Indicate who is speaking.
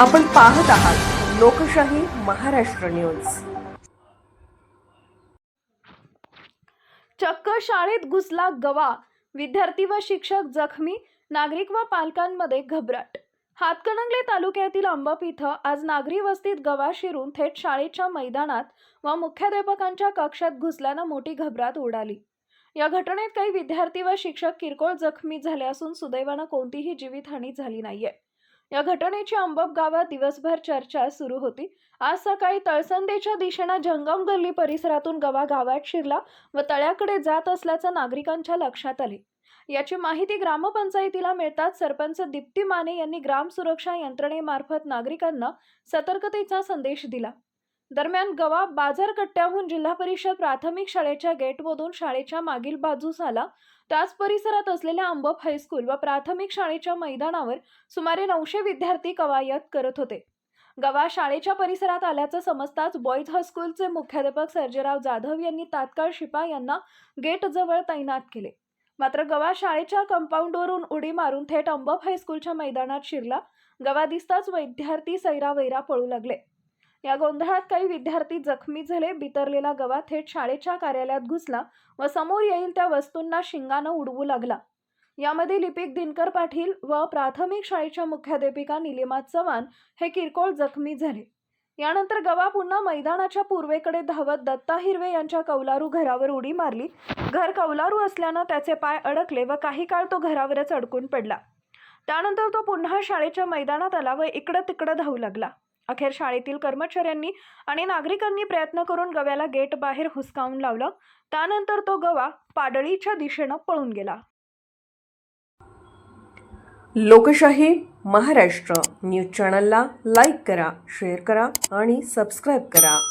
Speaker 1: आपण पाहत आहात लोकशाही महाराष्ट्र न्यूज.
Speaker 2: चक्क शाळेत घुसला गवा. विद्यार्थी व शिक्षक जखमी नागरिक व पालकांमध्ये घबराट. हातकणंगले तालुक्यातील अंबप इथं आज नागरी वस्तीत गवा शिरून थेट शाळेच्या मैदानात व मुख्याध्यापकांच्या कक्षात घुसल्यानं मोठी घबराट उडाली. या घटनेत काही विद्यार्थी व शिक्षक किरकोळ जखमी झाले असून सुदैवानं कोणतीही जीवितहानी झाली नाहीये. या घटनेची अंबप गावात दिवसभर चर्चा सुरू होती. आज सकाळी तळसंदेच्या दिशेनं जंगम गल्ली परिसरातून गवा गावात शिरला व तळ्याकडे जात असल्याचं नागरिकांच्या लक्षात आले. याची माहिती ग्रामपंचायतीला मिळताच सरपंच दीप्ती माने यांनी ग्राम सुरक्षा यंत्रणेमार्फत नागरिकांना सतर्कतेचा संदेश दिला. दरम्यान गवा बाजारकट्ट्याहून जिल्हा परिषद प्राथमिक शाळेच्या गेटमधून शाळेच्या मागील बाजूस आला. त्याच परिसरात असलेल्या अंबप हायस्कूल व प्राथमिक शाळेच्या मैदानावर सुमारे नऊशे विद्यार्थी कवायत करत होते. गवा शाळेच्या परिसरात आल्याचं समजताच बॉईज हायस्कूलचे मुख्याध्यापक सर्जेराव जाधव यांनी तात्काळ शिपा यांना गेटजवळ तैनात केले. मात्र गवा शाळेच्या कंपाऊंडवरून उडी मारून थेट अंबप हायस्कूलच्या मैदानात शिरला. गवा दिसताच विद्यार्थी सैरावैरा पळू लागले. या गोंधळात काही विद्यार्थी जखमी झाले बितरलेला गवा थेट शाळेच्या कार्यालयात घुसला व समोर येईल त्या वस्तूंना शिंगानं उडवू लागला. यामध्ये लिपिक दिनकर पाटील व प्राथमिक शाळेच्या मुख्याध्यापिका निलिमा चव्हाण हे किरकोळ जखमी झाले. यानंतर गवा पुन्हा मैदानाच्या पूर्वेकडे धावत दत्ता हिरवे यांच्या कौलारू घरावर उडी मारली. घर कौलारू असल्यानं त्याचे पाय अडकले व काही काळ तो घरावरच अडकून पडला. त्यानंतर तो पुन्हा शाळेच्या मैदानात आला व इकडं तिकडं धावू लागला. अखेर शाळेतील कर्मचाऱ्यांनी आणि नागरिकांनी प्रयत्न करून गव्याला गेट बाहेर हुसकावून लावलं. त्यानंतर तो गवा पाडळीच्या दिशेनं पळून गेला.
Speaker 1: लोकशाही महाराष्ट्र न्यूज चॅनलला लाईक करा शेअर करा आणि सबस्क्राईब करा.